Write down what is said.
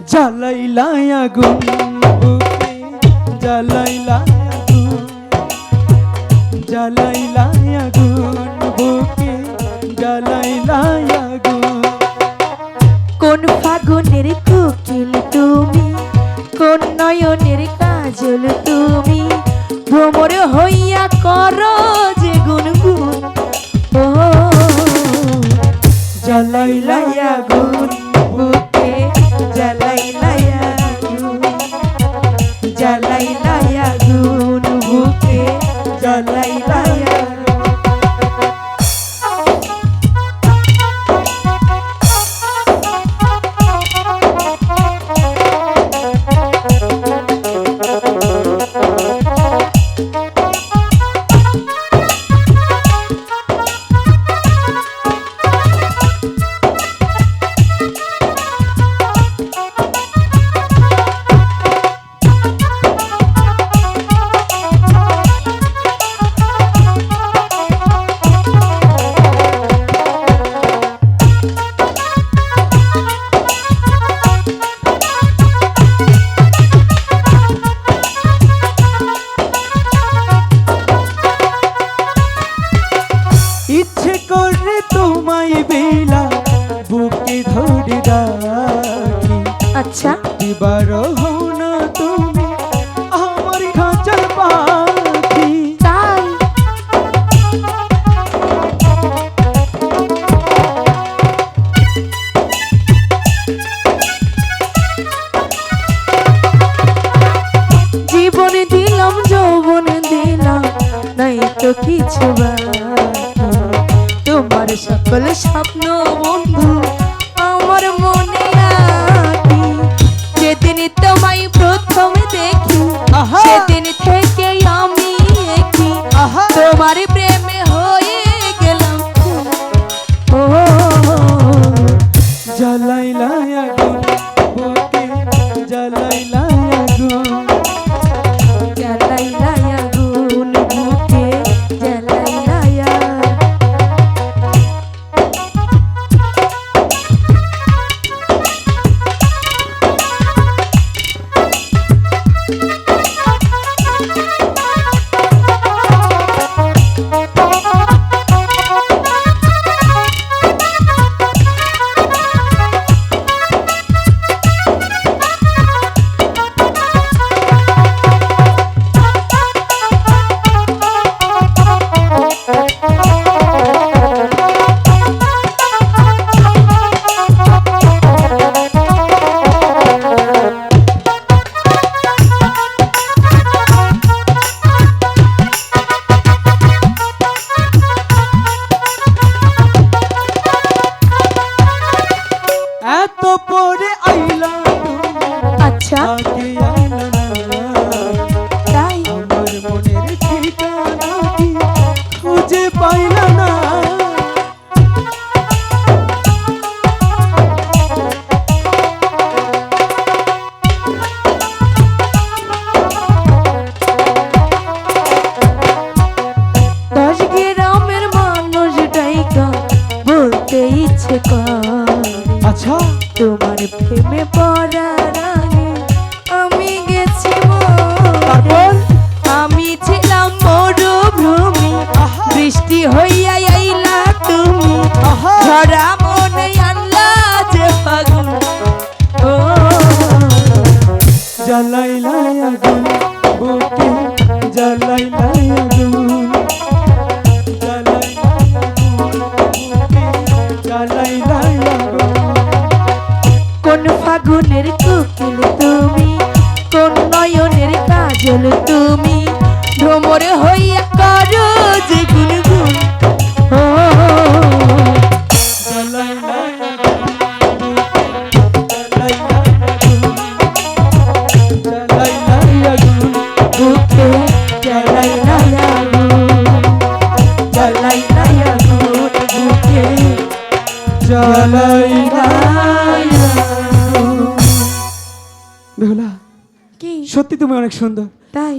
জ্বালাইলাই আগুন বুকে, জ্বালাইলাই আগুন জ্বালাইলাই আগুন বুকে, জ্বালাইলাই আগুন। কোন ফাগুনের কোকিল তুমি, কোন নয়নের কাজল তুমি, ভ্রমর হইয়া কর যে গুনগুন ও, জ্বালাইলাই আগুন। জ্বালাইলাই এবার হও না তুমি, আমার খাঁচার পাখি তাই জীবনে দিলাম, যৌবন দিলাম, নাই তো কিছু। তোমার সকল স্বপ্ন ইচ্ছে আচ্ছা। তোমার প্রেমে পড়ার আগে আমি গেছি তারপর? আমি ছিলাম মরুভূমি। বৃষ্টি হইয়া আইলা তুমি। ধরা মনে আনলা যে ফাগুন। ও। জ্বালাইলাই আগুন বুকে জ্বালাইলাই আগুন। কোন ফাগুনের কোকিল তুমি? কোন নয়নের কাজল তুমি? ভ্রমর হইয়া করো যে গুনগুন। ও আগুন বুকে সত্যি তুমি অনেক সুন্দর। তাই?